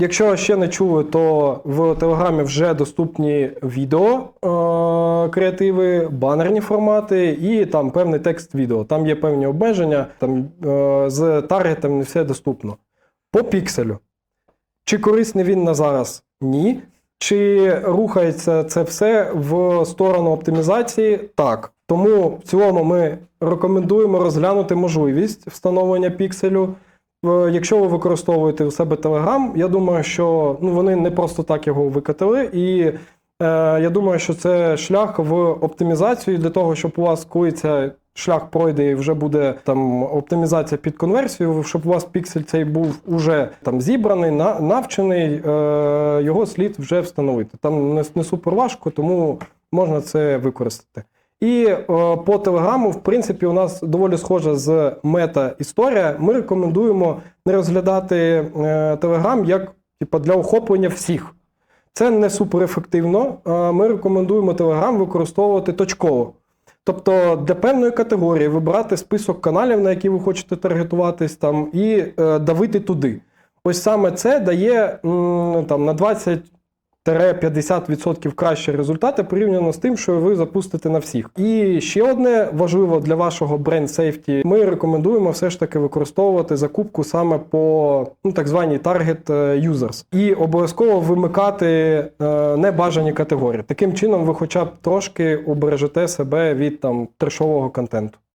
Якщо ще не чули, то в Телеграмі вже доступні відео, е, креативи, банерні формати і там певний текст відео. Там є певні обмеження, там е, з таргетом не все доступно. По пікселю. Чи корисний він на зараз? Ні. Чи рухається це все в сторону оптимізації? Так. Тому в цілому ми рекомендуємо розглянути можливість встановлення пікселю. Е, Якщо ви використовуєте у себе Telegram, я думаю, що ну, вони не просто так його викатили. І е, я думаю, що це шлях в оптимізацію для того, щоб у вас, коли цей шлях пройде і вже буде там оптимізація під конверсію, щоб у вас піксель цей був уже там зібраний, на, навчений, е, його слід вже встановити. Там не, не супер важко, тому можна це використати. І е, по телеграму, в принципі, у нас доволі схожа з мета-історія. Ми рекомендуємо не розглядати е, телеграм як типу, для охоплення всіх. Це не суперефективно. Е, Ми рекомендуємо Telegram використовувати точково. Тобто для певної категорії вибирати список каналів, на які ви хочете таргетуватись, там, і е, давити туди. Ось саме це дає м, там, на 20-50% кращі результати порівняно з тим, що ви запустите на всіх. І ще одне важливо для вашого бренд сейфті, ми рекомендуємо все ж таки використовувати закупку саме по ну, так званій target е, users. І обов'язково вимикати е, небажані категорії. Таким чином, ви хоча б трошки убережете себе від там трешового контенту.